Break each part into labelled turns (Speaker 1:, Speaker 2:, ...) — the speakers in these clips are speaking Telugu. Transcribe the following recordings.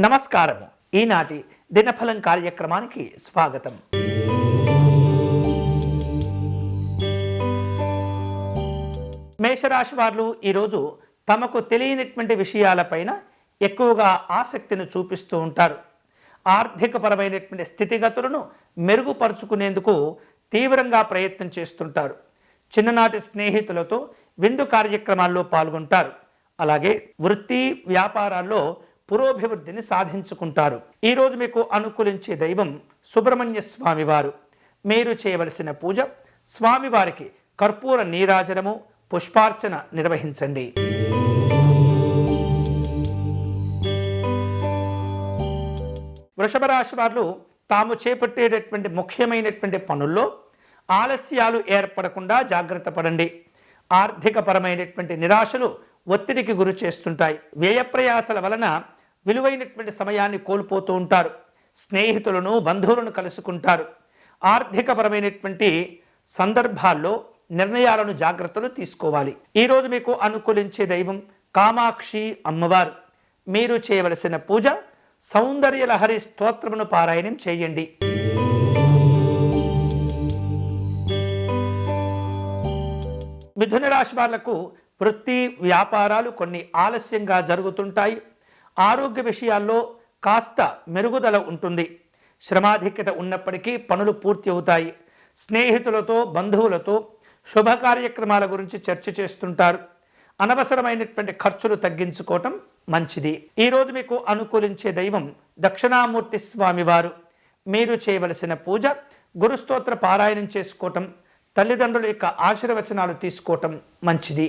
Speaker 1: నమస్కారం ఈనాటి దినఫలం కార్యక్రమానికి స్వాగతం. మేషరాశి వారు ఈరోజు తమకు తెలియనటువంటి విషయాలపైన ఎక్కువగా ఆసక్తిని చూపిస్తూ ఉంటారు. ఆర్థికపరమైనటువంటి స్థితిగతులను మెరుగుపరుచుకునేందుకు తీవ్రంగా ప్రయత్నం చేస్తుంటారు. చిన్ననాటి స్నేహితులతో విందు కార్యక్రమాల్లో పాల్గొంటారు. అలాగే వృత్తి వ్యాపారాల్లో పురోభివృద్ధిని సాధించుకుంటారు. ఈరోజు మీకు అనుకూలించే దైవం సుబ్రహ్మణ్య స్వామివారు. మీరు చేయవలసిన పూజ స్వామివారికి కర్పూర నీరాజనము పుష్పార్చన నిర్వహించండి. వృషభ రాశి వారు తాము చేపట్టేటటువంటి ముఖ్యమైనటువంటి పనుల్లో ఆలస్యాలు ఏర్పడకుండా జాగ్రత్త పడండి. ఆర్థికపరమైనటువంటి నిరాశలు ఒత్తిడికి గురి చేస్తుంటాయి. వ్యయప్రయాసల వలన విలువైనటువంటి సమయాన్ని కోల్పోతూ ఉంటారు. స్నేహితులను బంధువులను కలుసుకుంటారు. ఆర్థికపరమైనటువంటి సందర్భాల్లో నిర్ణయాలను జాగ్రత్తలు తీసుకోవాలి. ఈరోజు మీకు అనుకూలించే దైవం కామాక్షి అమ్మవారు. మీరు చేయవలసిన పూజ సౌందర్య లహరి స్తోత్రమును పారాయణం చేయండి. మిథున రాశి వాళ్ళకు వృత్తి వ్యాపారాలు కొన్ని ఆలస్యంగా జరుగుతుంటాయి. ఆరోగ్య విషయాల్లో కాస్త మెరుగుదల ఉంటుంది. శ్రమాధిక్యత ఉన్నప్పటికీ పనులు పూర్తి అవుతాయి. స్నేహితులతో బంధువులతో శుభ కార్యక్రమాల గురించి చర్చ చేస్తుంటారు. అనవసరమైనటువంటి ఖర్చులు తగ్గించుకోవటం మంచిది. ఈరోజు మీకు అనుకూలించే దైవం దక్షిణామూర్తి స్వామివారు. మీరు చేయవలసిన పూజ గురుస్తోత్ర పారాయణం చేసుకోవటం తల్లిదండ్రుల యొక్క ఆశీర్వచనాలు తీసుకోవటం మంచిది.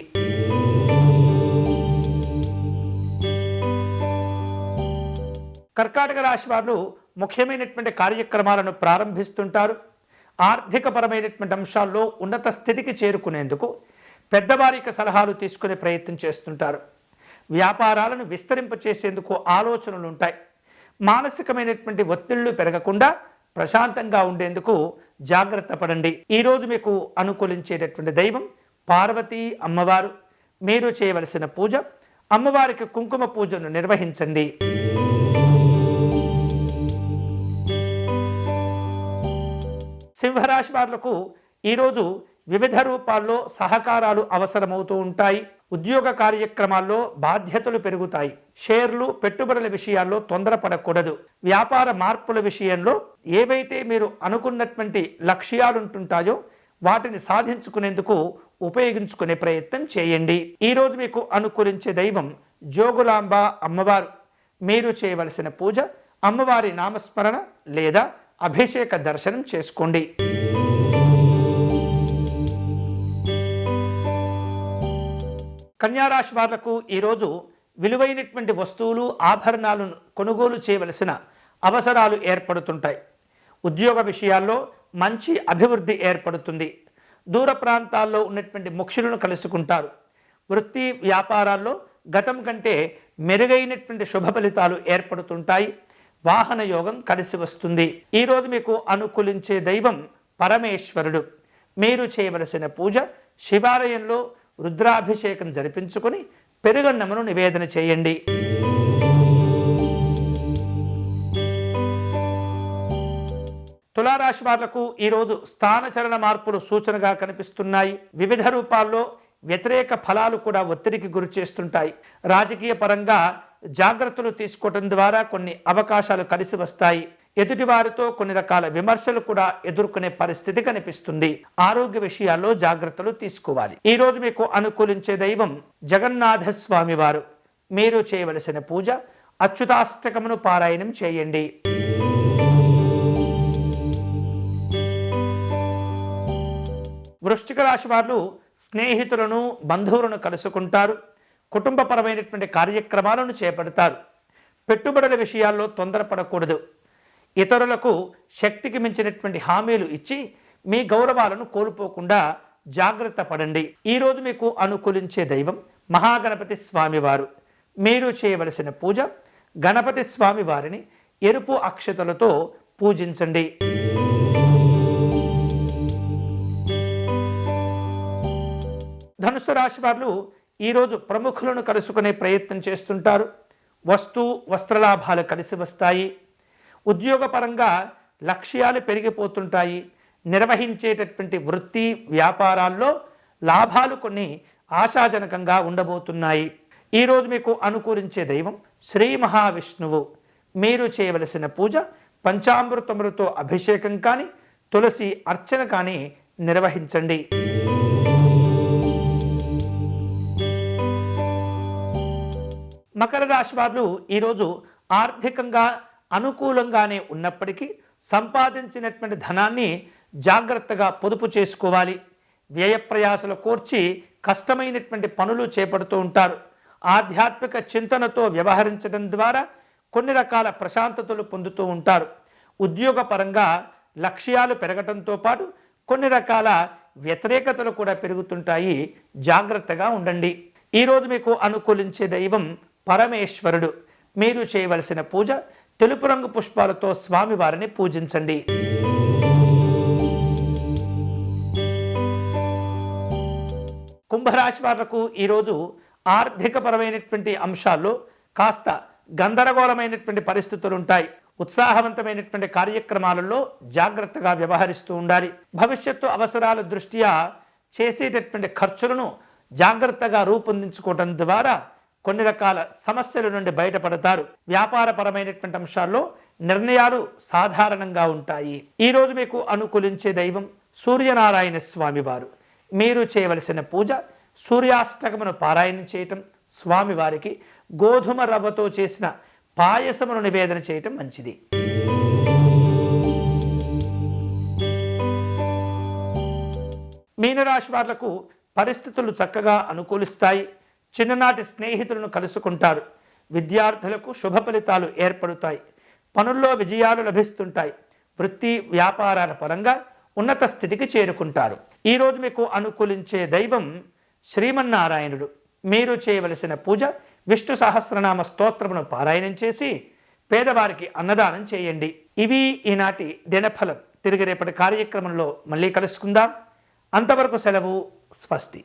Speaker 1: కర్కాటక రాశి వారు ముఖ్యమైనటువంటి కార్యక్రమాలను ప్రారంభిస్తుంటారు. ఆర్థికపరమైనటువంటి అంశాల్లో ఉన్నత స్థితికి చేరుకునేందుకు పెద్దవారికి సలహాలు తీసుకునే ప్రయత్నం చేస్తుంటారు. వ్యాపారాలను విస్తరింపచేసేందుకు ఆలోచనలు ఉంటాయి మానసికమైనటువంటి ఒత్తిళ్ళు పెరగకుండా ప్రశాంతంగా ఉండేందుకు జాగ్రత్త పడండి. ఈరోజు మీకు అనుకూలించేటటువంటి దైవం పార్వతీ అమ్మవారు. మీరు చేయవలసిన పూజ అమ్మవారికి కుంకుమ పూజను నిర్వహించండి. సింహరాశి వారులకు ఈరోజు వివిధ రూపాల్లో సహకారాలు అవసరమవుతూ ఉంటాయి. ఉద్యోగ కార్యక్రమాల్లో బాధ్యతలు పెరుగుతాయి. షేర్లు పెట్టుబడుల విషయాల్లో తొందరపడకూడదు. వ్యాపార మార్పుల విషయంలో ఏవైతే మీరు అనుకున్నటువంటి లక్ష్యాలుంటుంటాయో వాటిని సాధించుకునేందుకు ఉపయోగించుకునే ప్రయత్నం చేయండి. ఈరోజు మీకు అనుకూలించే దైవం జోగులాంబ అమ్మవారు. మీరు చేయవలసిన పూజ అమ్మవారి నామస్మరణ లేదా అభిషేక దర్శనం చేసుకోండి. కన్యారాశి వాళ్ళకు ఈరోజు విలువైనటువంటి వస్తువులు ఆభరణాలను కొనుగోలు చేయవలసిన అవసరాలు ఏర్పడుతుంటాయి. ఉద్యోగ విషయాల్లో మంచి అభివృద్ధి ఏర్పడుతుంది. దూర ప్రాంతాల్లో ఉన్నటువంటి ముఖ్యులను కలుసుకుంటారు. వృత్తి వ్యాపారాల్లో గతం కంటే మెరుగైనటువంటి శుభ ఫలితాలు ఏర్పడుతుంటాయి. వాహన యోగం కలిసి వస్తుంది. ఈరోజు మీకు అనుకూలించే దైవం పరమేశ్వరుడు. మీరు చేయవలసిన పూజ శివాలయంలో రుద్రాభిషేకం జరిపించుకొని పెరుగన్నమును నివేదన చేయండి. తులారాశి వాళ్ళకు ఈరోజు స్థానచలన మార్పులు సూచనగా కనిపిస్తున్నాయి. వివిధ రూపాల్లో వ్యతిరేక ఫలాలు కూడా ఒత్తిడికి గురి చేస్తుంటాయి. రాజకీయ పరంగా జాగ్రత్తలు తీసుకోవడం ద్వారా కొన్ని అవకాశాలు కలిసి వస్తాయి. ఎదుటివారితో కొన్ని రకాల విమర్శలు కూడా ఎదుర్కొనే పరిస్థితి కనిపిస్తుంది. ఆరోగ్య విషయాల్లో జాగ్రత్తలు తీసుకోవాలి. ఈ రోజు మీకు అనుకూలించే దైవం జగన్నాథ స్వామి వారు. మీరు చేయవలసిన పూజ అచ్యుతాష్టకమును పారాయణం చేయండి. వృష్టిక రాశి వారు స్నేహితులను బంధువులను కలుసుకుంటారు. కుటుంబపరమైనటువంటి కార్యక్రమాలను చేపడతారు. పెట్టుబడుల విషయాల్లో తొందరపడకూడదు. ఇతరులకు శక్తికి మించినటువంటి హామీలు ఇచ్చి మీ గౌరవాలను కోల్పోకుండా జాగ్రత్త పడండి. ఈరోజు మీకు అనుకూలించే దైవం మహాగణపతి స్వామివారు. మీరు చేయవలసిన పూజ గణపతి స్వామి వారిని ఎరుపు అక్షతలతో పూజించండి. ధనుసు రాశి వారు ఈరోజు ప్రముఖులను కలుసుకునే ప్రయత్నం చేస్తుంటారు. వస్తు వస్త్రలాభాలు కలిసి వస్తాయి. ఉద్యోగపరంగా లక్ష్యాలు పెరిగిపోతుంటాయి. నిర్వహించేటటువంటి వృత్తి వ్యాపారాల్లో లాభాలు కొన్ని ఆశాజనకంగా ఉండబోతున్నాయి. ఈరోజు మీకు అనుకూలించే దైవం శ్రీ మహావిష్ణువు. మీరు చేయవలసిన పూజ పంచామృతములతో అభిషేకం కానీ తులసి అర్చన కానీ నిర్వహించండి. మకర రాశి వారు ఈరోజు ఆర్థికంగా అనుకూలంగానే ఉన్నప్పటికీ సంపాదించినటువంటి ధనాన్ని జాగ్రత్తగా పొదుపు చేసుకోవాలి. వ్యయ ప్రయాసలు కోర్చి కష్టమైనటువంటి పనులు చేపడుతూ ఉంటారు. ఆధ్యాత్మిక చింతనతో వ్యవహరించడం ద్వారా కొన్ని రకాల ప్రశాంతతలు పొందుతూ ఉంటారు. ఉద్యోగపరంగా లక్ష్యాలు పెరగటంతో పాటు కొన్ని రకాల వ్యతిరేకతలు కూడా పెరుగుతుంటాయి. జాగ్రత్తగా ఉండండి. ఈరోజు మీకు అనుకూలించే దైవం పరమేశ్వరుడు. మీరు చేయవలసిన పూజ తెలుపు రంగు పుష్పాలతో స్వామివారిని పూజించండి. కుంభరాశి వాళ్ళకు ఈరోజు ఆర్థికపరమైనటువంటి అంశాల్లో కాస్త గందరగోళమైనటువంటి పరిస్థితులు ఉంటాయి ఉత్సాహవంతమైనటువంటి కార్యక్రమాలలో జాగ్రత్తగా వ్యవహరిస్తూ ఉండాలి. భవిష్యత్తు అవసరాల దృష్ట్యా చేసేటటువంటి ఖర్చులను జాగ్రత్తగా రూపొందించుకోవడం ద్వారా కొన్ని రకాల సమస్యల నుండి బయటపడతారు. వ్యాపారపరమైనటువంటి అంశాల్లో నిర్ణయాలు సాధారణంగా ఉంటాయి. ఈరోజు మీకు అనుకూలించే దైవం సూర్యనారాయణ స్వామివారు. మీరు చేయవలసిన పూజ సూర్యాష్టకమును పారాయణం చేయటం స్వామివారికి గోధుమ రవ్వతో చేసిన పాయసమును నివేదన చేయటం మంచిది. మీనరాశి వాళ్ళకు పరిస్థితులు చక్కగా అనుకూలిస్తాయి. చిన్ననాటి స్నేహితులను కలుసుకుంటారు. విద్యార్థులకు శుభ ఫలితాలు ఏర్పడుతాయి. పనుల్లో విజయాలు లభిస్తుంటాయి. వృత్తి వ్యాపారాల పరంగా ఉన్నత స్థితికి చేరుకుంటారు. ఈరోజు మీకు అనుకూలించే దైవం శ్రీమన్నారాయణుడు. మీరు చేయవలసిన పూజ విష్ణు సహస్రనామ స్తోత్రమును పారాయణం చేసి పేదవారికి అన్నదానం చేయండి. ఇవి ఈనాటి దినఫలం. తిరిగి రేపటి కార్యక్రమంలో మళ్ళీ కలుసుకుందాం. అంతవరకు సెలవు స్వస్తి.